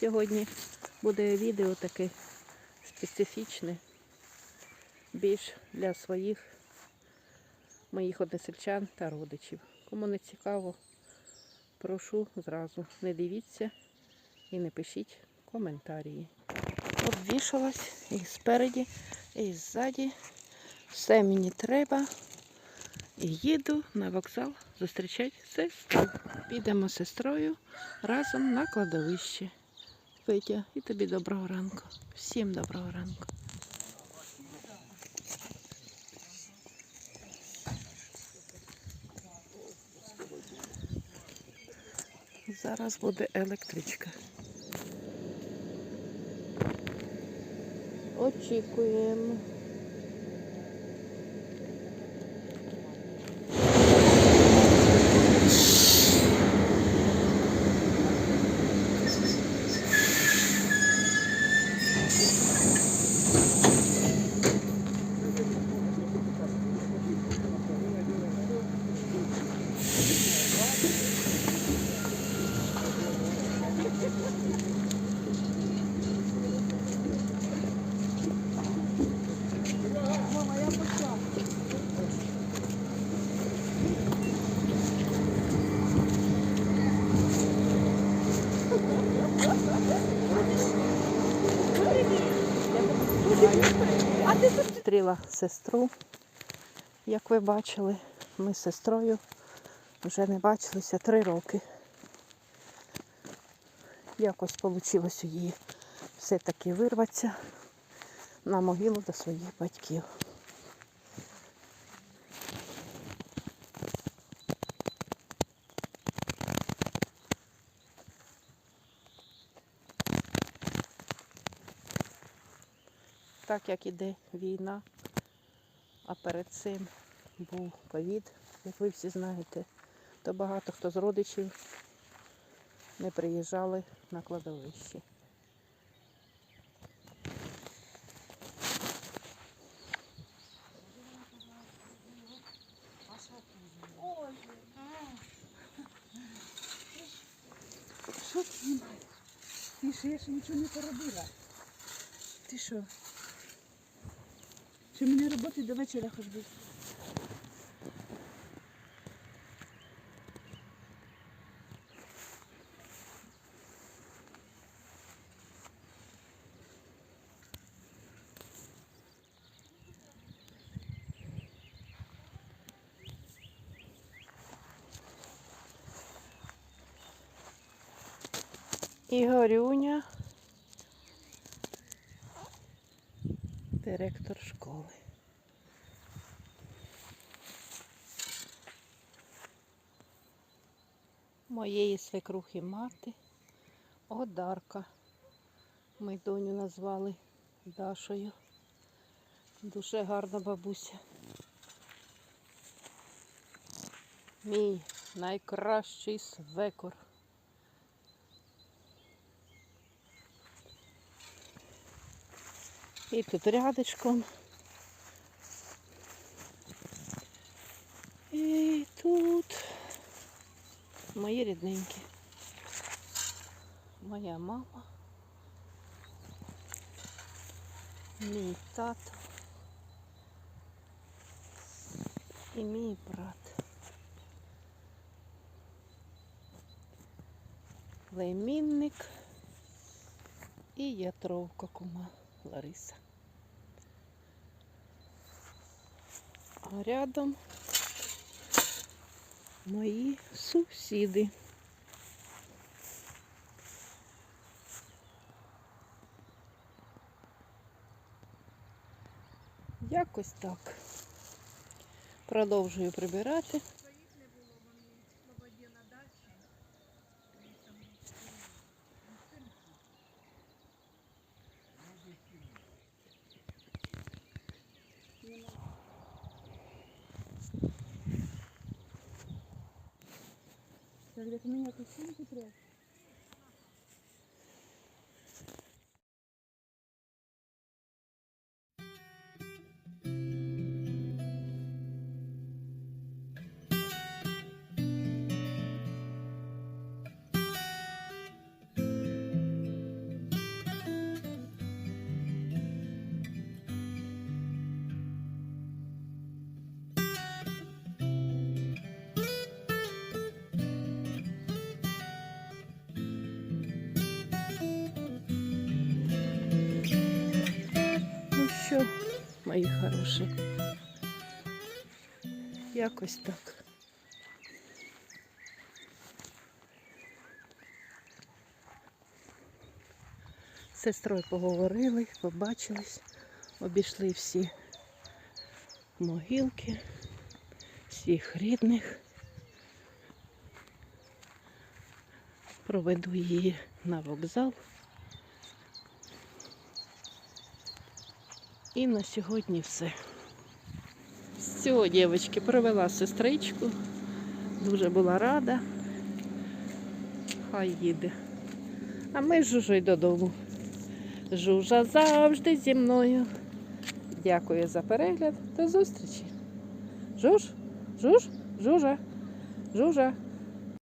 Сьогодні буде відео таке специфічне, більш для своїх моїх односельчан та родичів. Кому не цікаво, прошу зразу не дивіться і не пишіть коментарі. Обвішалась і спереді, і ззаді. Все мені треба. І їду на вокзал зустрічати сестру. Підемо з сестрою разом на кладовище. Петя, і тобі доброго ранку. Всім доброго ранку. Зараз буде електричка. Очікуємо. Зустріла сестру, як ви бачили, ми з сестрою вже не бачилися три роки. Якось вийшло її все-таки вирватися на могилу до своїх батьків. Так як іде війна, а перед цим був ковід, як ви всі знаєте, то багато хто з родичів не приїжджали на кладовище. Що ти знімаєш? Ти що, я ще нічого не поробила. Ти що? Що мені роботи до вечора хоч би? Ігорюня, директор школи. Моєї свекрухи мати Одарка. Ми доню назвали Дашою. Дуже гарна бабуся. Мій найкращий свекор. І тут рядочком. І тут мої рідненькі. Моя мама. Мій тато. І мій брат. Племінник і ятровка кума Лариса. А рядом мої сусіди. Якось так. Продовжую прибирати. Говорит, у меня тут сумки прячь. Мої хороші. Якось так. З сестрою поговорили, побачились, обійшли всі могилки, всіх рідних. Проведу її на вокзал. І на сьогодні все. Все, дівчатки, провела сестричку. Дуже була рада. Хай їде. А ми з Жужою додому. Жужа завжди зі мною. Дякую за перегляд. До зустрічі. Жуж, жуж, жужа, жужа.